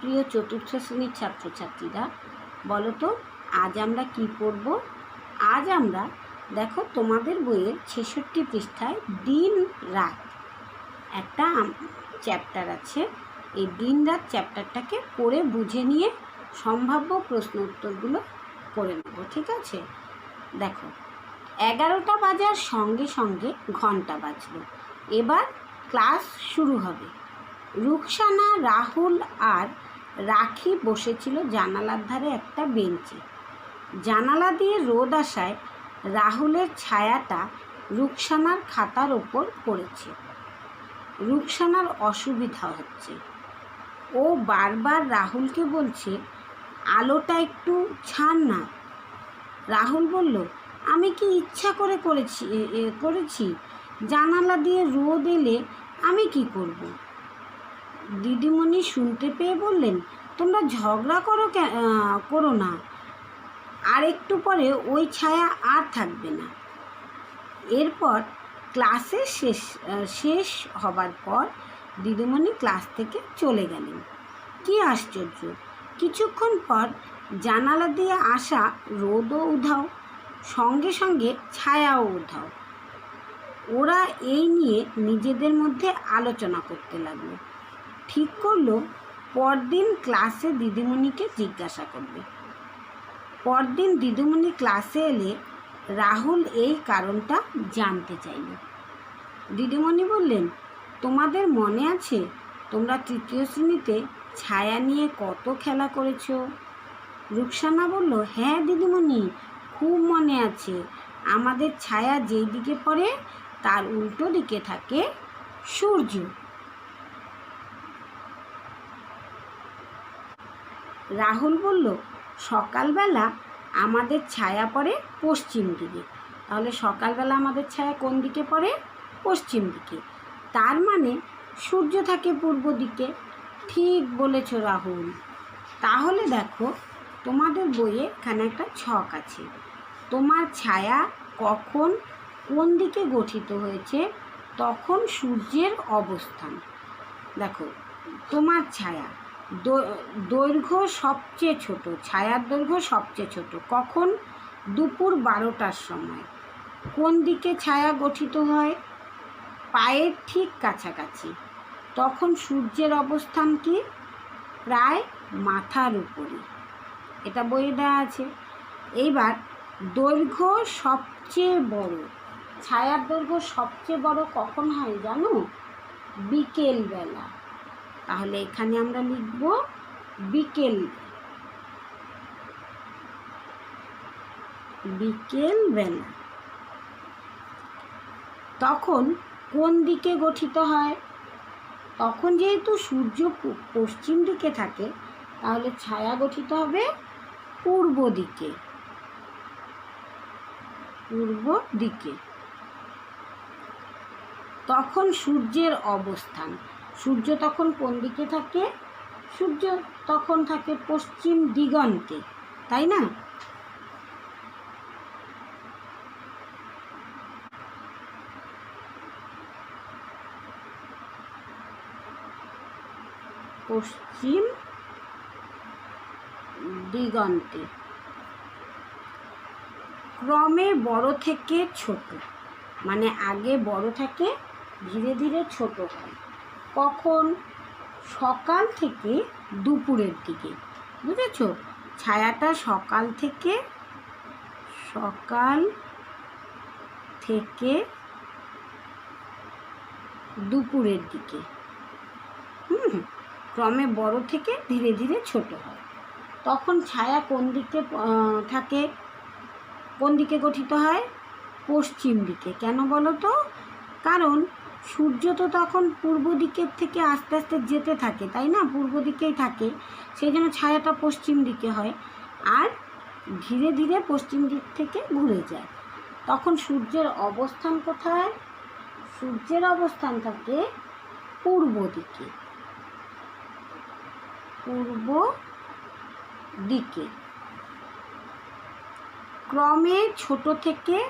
প্রিয় চতুর্থ শ্রেণির ছাত্রছাত্রীরা, বলো তো, আজ আমরা কি পড়ব? আজ আমরা দেখো তোমাদের বইয়ের ছেষট্টি পৃষ্ঠায় দিন রাত একটা চ্যাপ্টার আছে। এই দিন রাত চ্যাপ্টারটাকে পড়ে বুঝে নিয়ে সম্ভাব্য প্রশ্ন উত্তরগুলো করে নেব, ঠিক আছে? দেখো, এগারোটা বাজার সঙ্গে সঙ্গে ঘণ্টা বাজলো। এবার ক্লাস শুরু হবে। রুকসানা, রাহুল আর রাখি বসেছিল জানালার ধারে একটা বেঞ্চে। জানালা দিয়ে রোদ আসায় রাহুলের ছায়াটা রুকসানার খাতার ওপর পড়েছে। রুকসানার অসুবিধা হচ্ছে। ও বারবার রাহুলকে বলছে, আলোটা একটু ছাড় না। রাহুল বলল, আমি কি ইচ্ছা করে করেছি করেছি? জানালা দিয়ে রোদ এলে আমি কি করব? দিদিমণি শুনতে পেয়ে বললেন, তোমরা ঝগড়া করো করো না। আর একটু পরে ওই ছায়া আর থাকবে না। এরপর ক্লাসের শেষ শেষ হবার পর দিদিমণি ক্লাস থেকে চলে গেলেন। কি আশ্চর্য! কিছুক্ষণ পর জানালা দিয়ে আসা রোদও উধাও, সঙ্গে সঙ্গে ছায়াও উধাও। ওরা এই নিয়ে নিজেদের মধ্যে আলোচনা করতে লাগল। ঠিক করল, পরদিন ক্লাসে দিদিমণিকে জিজ্ঞাসা করবে। পরদিন দিদিমণি ক্লাসে এলে রাহুল এই কারণটা জানতে চাইল। দিদিমণি বললেন, তোমাদের মনে আছে তোমরা তৃতীয় শ্রেণীতে ছায়া নিয়ে কত খেলা করেছ? রুকসানা বলল হ্যাঁ দিদিমণি, খুব মনে আছে। আমাদের ছায়া যেই দিকে পড়ে, তার উল্টো দিকে থাকে সূর্য। রাহুল বলল, সকালবেলা আমাদের ছায়া পড়ে পশ্চিম দিকে। তাহলে সকালবেলা আমাদের ছায়া কোন দিকে পড়ে? পশ্চিম দিকে। তার মানে সূর্য থাকে পূর্ব দিকে। ঠিক বলেছ রাহুল। তাহলে দেখো, তোমাদের বইয়ে এখানে একটা ছক আছে। তোমার ছায়া কখন কোন দিকে গঠিত হয়েছে? তখন সূর্যের অবস্থান। দেখো, তোমার ছায়া দৈর্ঘ্য সবচেয়ে ছোট, ছায়ার দৈর্ঘ্য সবচেয়ে ছোট। কখন? দুপুর বারোটার সময়। কোন দিকে ছায়া গঠিত হয়? পায়ের ঠিক কাছাকাছি। তখন সূর্যের অবস্থান কি? প্রায় মাথার উপরে এটা বইয়ে দেওয়া আছে। এইবার, দৈর্ঘ্য সবচেয়ে বড়। ছায়ার দৈর্ঘ্য সবচেয়ে বড় কখন হয় জানো? বিকেলবেলা। তাহলে এখানে আমরা লিখব বিকেল। বিকেল বেলা। তখন কোন দিকে গঠিত হয়? তখন যেহেতু সূর্য পশ্চিম দিকে থাকে, তাহলে ছায়া গঠিত হবে পূর্ব দিকে। পূর্ব দিকে। তখন সূর্যের অবস্থান। সূর্য তখন কোন দিকে থাকে? সূর্য তখন থাকে পশ্চিম দিগন্তে, তাই না? পশ্চিম দিগন্তে। ক্রমে বড় থেকে ছোট মানে আগে বড় থাকে, ধীরে ধীরে ছোট হয়। কখন? সকাল থেকে দুপুরের দিকে। বুঝেছ? ছায়াটা সকাল থেকে সকাল থেকে দুপুরের দিকে। হুম, ক্রমে বড় থেকে ধীরে ধীরে ছোট হয়। তখন ছায়া কোন দিকে থাকে? কোন দিকে গঠিত হয়? পশ্চিম দিকে। কেন বলো তো? কারণ সূর্য তো তখন পূর্ব দিকের থেকে আস্তে আস্তে যেতে থাকে, তাই না? পূর্ব দিকেই থাকে, সেই জন্য ছায়াটা পশ্চিম দিকে হয় আর ধীরে ধীরে পশ্চিম দিক থেকে ঘুরে যায়। তখন সূর্যের অবস্থান কোথায়? সূর্যের অবস্থান থাকে পূর্ব দিকে। পূর্ব দিকে। ক্রমে ছোট থেকে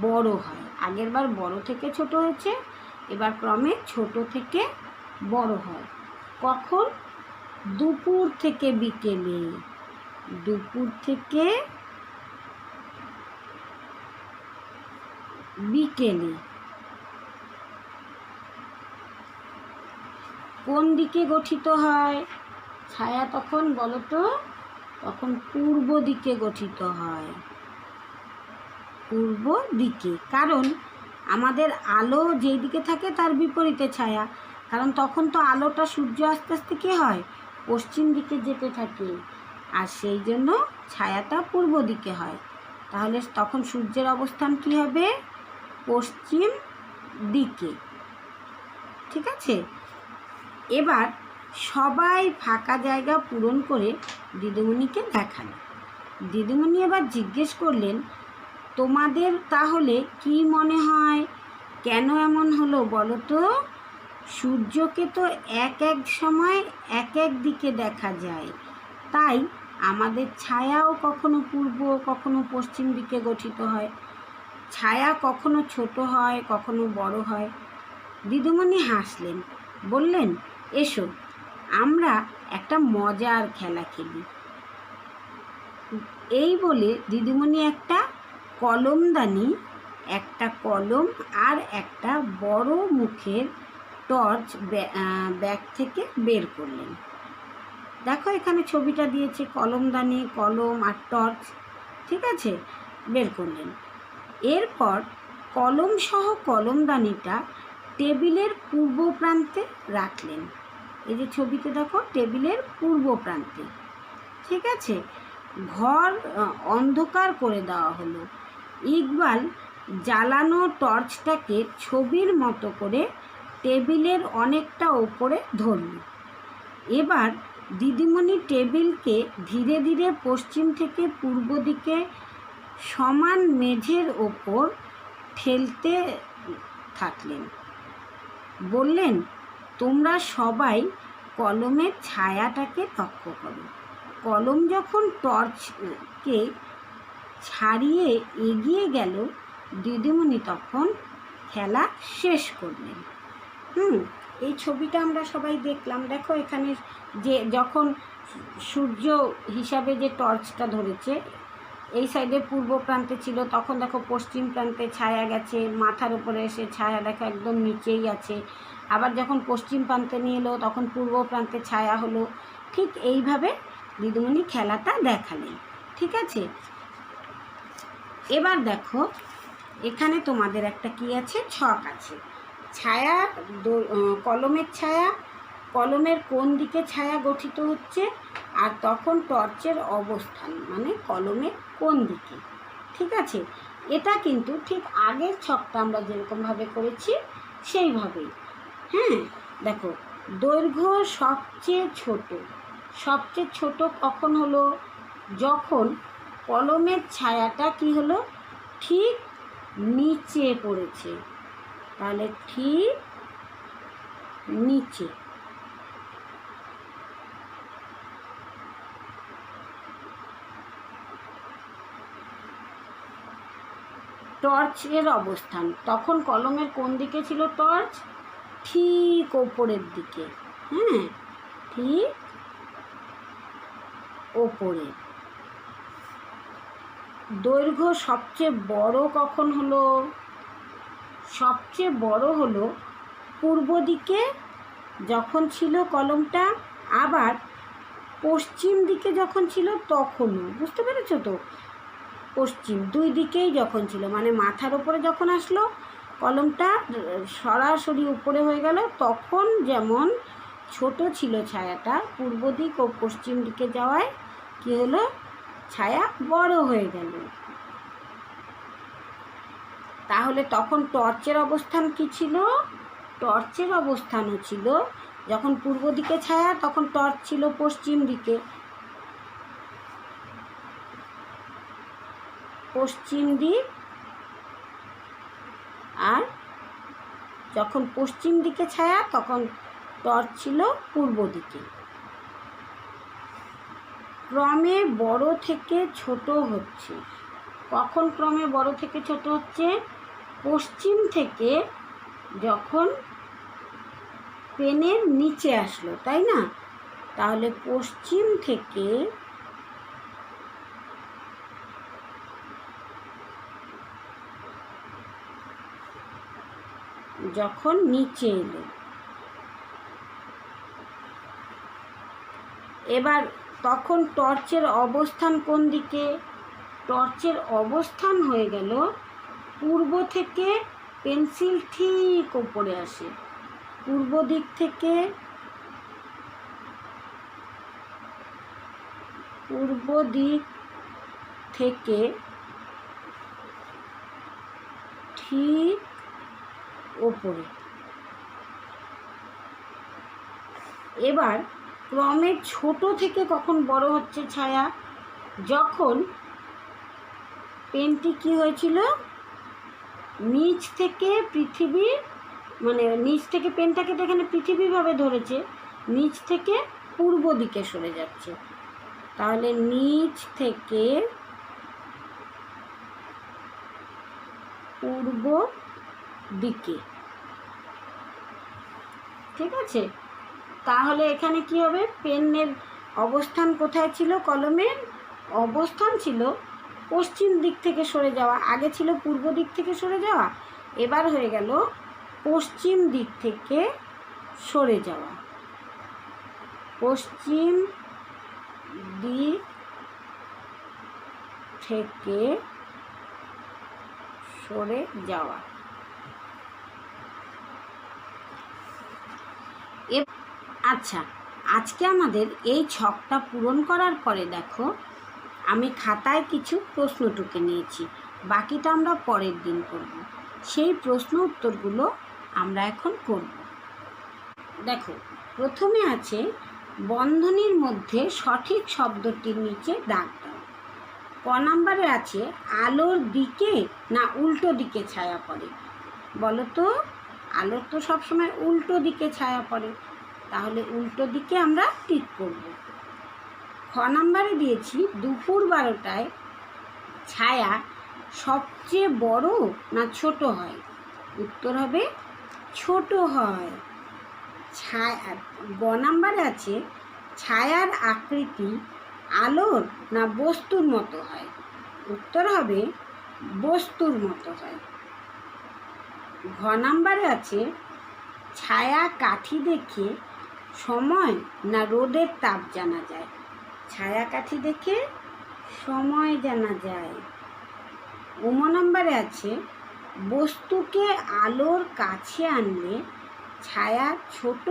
বড় হয়। আগেরবার বড় থেকে ছোট হয়েছে এবার ক্রমে ছোট থেকে বড় হয়। কখন? দুপুর থেকে বিকেলে। দুপুর থেকে বিকেলে। কোন দিকে গঠিত হয়? ছায়া তখন বলো তো তখন পূর্ব দিকে গঠিত হয়। পূর্ব দিকে। কারণ আমাদের আলো যেই দিকে থাকে তার বিপরীতে ছায়া। কারণ তখন তো আলোটা সূর্য আস্তে আস্তে কী হয়? পশ্চিম দিকে যেতে থাকে। আর সেই জন্য ছায়াটা পূর্ব দিকে হয়। তাহলে তখন সূর্যের অবস্থান কী হবে? পশ্চিম দিকে। ঠিক আছে? এবার সবাই ফাঁকা জায়গা পূরণ করে দিদিমণিকে দেখান। দিদিমণি এবার জিজ্ঞেস করলেন তোমাদের তাহলে কি মনে হয়? কেন এমন হলো বলো তো? সূর্যকে তো এক এক সময় এক এক দিকে দেখা যায়। তাই আমাদের ছায়াও কখনো পূর্ব, কখনো পশ্চিম দিকে গঠিত হয়। ছায়া কখনো ছোট হয়, কখনো বড় হয়। দিদিমণি হাসলেন, বললেন, এসো, আমরা একটা মজার খেলা খেলি। এই বলে দিদিমণি একটা কলমদানি, একটা কলম আর একটা বড় মুখের টর্চ ব্যাগ থেকে বের করলেন। দেখো এখানে ছবিটা দিয়েছে, কলমদানি, কলম আর টর্চ, ঠিক আছে? বের করলেন। এরপর কলম সহ কলমদানিটা টেবিলের পূর্ব প্রান্তে রাখলেন। এই যে ছবিতে দেখো, টেবিলের পূর্ব প্রান্তে। ঠিক আছে? ঘর অন্ধকার করে দেওয়া হলো। ইকবাল জ্বালানো টর্চটাকে ছবির মতো করে টেবিলের অনেকটা ওপরে ধরল। এবার দিদিমণি টেবিলকে ধীরে ধীরে পশ্চিম থেকে পূর্ব দিকে সমান মেঝের ওপর ঠেলতে থাকলেন। বললেন, তোমরা সবাই কলমের ছায়াটাকে লক্ষ্য করো। কলম যখন টর্চকে ছাড়িয়ে এগিয়ে গেল দিদিমণি তখন খেলা শেষ করলেন। হুম, এই ছবিটা আমরা সবাই দেখলাম। দেখো এখানে যে যখন সূর্য হিসাবে যে টর্চটা ধরেছে, এই সাইডে পূর্ব প্রান্তে ছিল, তখন দেখো পশ্চিম প্রান্তে ছায়া গেছে, মাথার উপরে এসে ছায়া দেখো একদম নিচেই আছে। আবার যখন পশ্চিম প্রান্তে নিয়ে এলো, তখন পূর্ব প্রান্তে ছায়া হলো। ঠিক এইভাবে দিদিমণি খেলাটা দেখালেন। ঠিক আছে? এবার দেখো, এখানে তোমাদের একটা কি আছে? ছক আছে। ছায়া কলমের ছায়া, কলমের কোন দিকে ছায়া গঠিত হচ্ছে? আর তখন টর্চের অবস্থান মানে কলমের কোন দিকে। ঠিক আছে? এটা কিন্তু ঠিক আগের ছকটা আমরা যেরকমভাবে করেছি, সেইভাবেই। হ্যাঁ? দেখো, দৈর্ঘ্য সবচেয়ে ছোট। সবচেয়ে ছোট কখন হলো? যখন কলমের ছায়াটা কি হলো? ঠিক নিচে পড়েছে। তাহলে ঠিক নিচে। টর্চের অবস্থান। তখন কলমের কোন দিকে ছিল টর্চ? ঠিক ওপরের দিকে। হ্যাঁ ঠিক ওপরে। দৈর্ঘ্য সবচেয়ে বড় কখন হলো? সবচেয়ে বড় হলো পূর্ব দিকে যখন ছিল কলমটা, আবার পশ্চিম দিকে যখন ছিল তখনও। বুঝতে পেরেছ তো? পশ্চিম দুই দিকেই যখন ছিল মানে মাথার ওপরে যখন আসলো, কলমটা সরাসরি উপরে হয়ে গেল, তখন যেমন ছোট ছিল ছায়াটা, পূর্ব দিক ও পশ্চিম দিকে যাওয়ায় কী হলো? ছায়া বড় হয়ে গেল। তাহলে তখন টর্চের অবস্থান কি ছিল? টর্চের অবস্থানও ছিল। যখন পূর্ব দিকে ছায়া, তখন টর্চ ছিল পশ্চিম দিকে। পশ্চিম দিক আর যখন পশ্চিম দিকে ছায়া, তখন টর্চ ছিল পূর্ব দিকে। ক্রমে বড় থেকে ছোট হচ্ছে। কখন ক্রমে বড় থেকে ছোট হচ্ছে? পশ্চিম থেকে যখন পেনের নিচে আসলো, তাই না? তাহলে পশ্চিম থেকে যখন নিচে এলো। এবার তখন টর্চের অবস্থান কোন দিকে? টর্চের অবস্থান হয়ে গেল পূর্ব থেকে পেন্সিল ঠিক ওপরে আসে। পূর্ব দিক থেকে পূর্ব দিক থেকে ঠিক ওপরে। এবার ক্রমে ছোট থেকে কখন বড় হচ্ছে ছায়া? যখন পেনটি কি হয়েছিল? নিচ থেকে পৃথিবীর মানে নিচ থেকে পেনটাকে তো এখানে পৃথিবীভাবে ধরেছে, নিচ থেকে পূর্ব দিকে সরে যাচ্ছে। তাহলে নিচ থেকে পূর্ব দিকে। ঠিক আছে? তাহলে এখানে কি হবে? পেনের অবস্থান কোথায় ছিল? কলমের অবস্থান ছিল পশ্চিম দিক থেকে সরে যাওয়া। আগে ছিল পূর্ব দিক থেকে সরে যাওয়া, এবার হয়ে গেল পশ্চিম দিক থেকে সরে যাওয়া। পশ্চিম দিক থেকে সরে যাওয়া। আচ্ছা আজকে আমাদের এই ছকটা পূরণ করার পরে দেখো, আমি খাতায় কিছু প্রশ্ন টুকে নিয়েছি, বাকিটা আমরা পরের দিন করব। সেই প্রশ্ন উত্তরগুলো আমরা এখন করব। দেখো, প্রথমে আছে, বন্ধনীর মধ্যে সঠিক শব্দটির নিচে দাগ দাও। ক নাম্বারে আছে, আলোর দিকে না উল্টো দিকে ছায়া পড়ে? বলো তো, আলোর তো সবসময় উল্টো দিকে ছায়া পড়ে। তাহলে উল্টো দিকে আমরা টিক করব। খ নাম্বারে দিয়েছি, দুপুর বারোটায় ছায়া সবচেয়ে বড় না ছোট হয়? উত্তর হবে ছোট হয়। ছায়া গ নাম্বারে আছে, ছায়ার আকৃতি আলোর না বস্তুর মতো হয়? উত্তর হবে বস্তুর মতো হয়। ঘ নাম্বারে আছে, ছায়া কাঠি দেখে সময় না রোদের তাপ জানা যায়? ছায়া কাঠি দেখে সময় জানা যায়। উম নম্বরে আছে, বস্তুকে আলোর কাছে আনলে ছায়া ছোট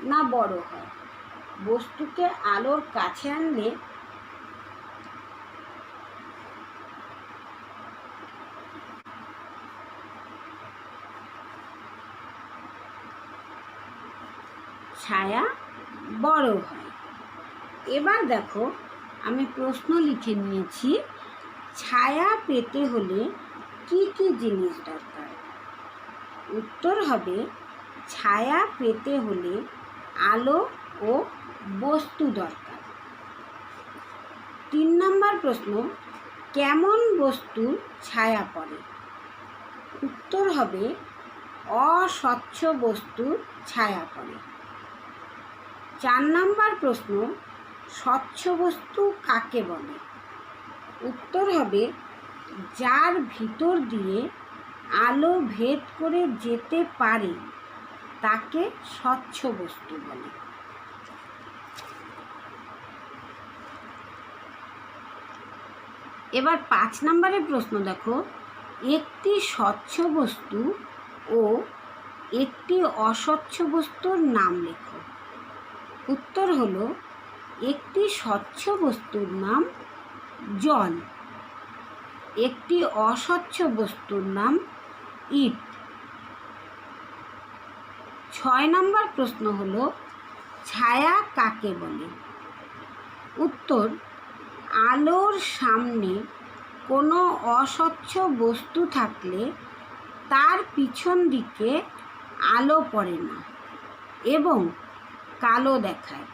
না বড় হয়? বস্তুকে আলোর কাছে আনলে ছায়া বড় হয়। এবার দেখো, আমি প্রশ্ন লিখে নিয়েছি, ছায়া পেতে হলে কি কি জিনিস দরকার? উত্তর হবে, ছায়া পেতে হলে আলো ও বস্তু দরকার। তিন নম্বর প্রশ্ন, কেমন বস্তুর ছায়া পড়ে? উত্তর হবে, অস্বচ্ছ বস্তুর ছায়া পড়ে। চার নাম্বার প্রশ্ন, স্বচ্ছ বস্তু কাকে বলে? উত্তর হবে, যার ভিতর দিয়ে আলো ভেদ করে যেতে পারে, তাকে স্বচ্ছ বস্তু বলে। এবার পাঁচ নম্বরের প্রশ্ন দেখো, একটি স্বচ্ছ বস্তু ও একটি অস্বচ্ছ বস্তুর নাম লেখো। উত্তর হলো, একটি স্বচ্ছ বস্তুর নাম জল। একটি অস্বচ্ছ বস্তুর নাম ইট। ছয় নম্বর প্রশ্ন হলো, ছায়া কাকে বলে? উত্তর, আলোর সামনে কোনো অস্বচ্ছ বস্তু থাকলে তার পিছন দিকে আলো পড়ে না এবং কালো দেখায়।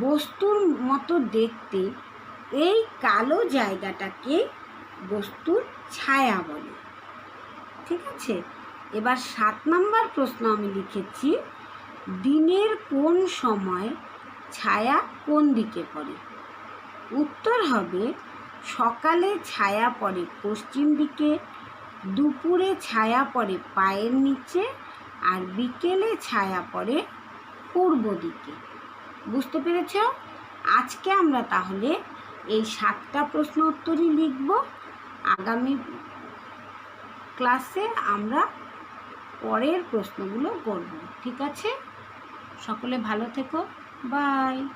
বস্তুর মতো দেখতে এই কালো জায়গাটাকে বস্তুর ছায়া বলে। ঠিক আছে? এবার সাত নম্বর প্রশ্ন আমি লিখেছি, দিনের কোন সময় ছায়া কোন দিকে পড়ে? উত্তর হবে, সকালে ছায়া পড়ে পশ্চিম দিকে, দুপুরে ছায়া পড়ে পায়ের নিচে, আর বিকেলে ছায়া পড়ে পূর্ব দিকে। বুঝতে পেরেছ? আজকে আমরা তাহলে এই সাতটা প্রশ্ন উত্তরই লিখব। আগামী ক্লাসে আমরা পরের প্রশ্নগুলো করব। ঠিক আছে? সকলে ভালো থেকো। বাই।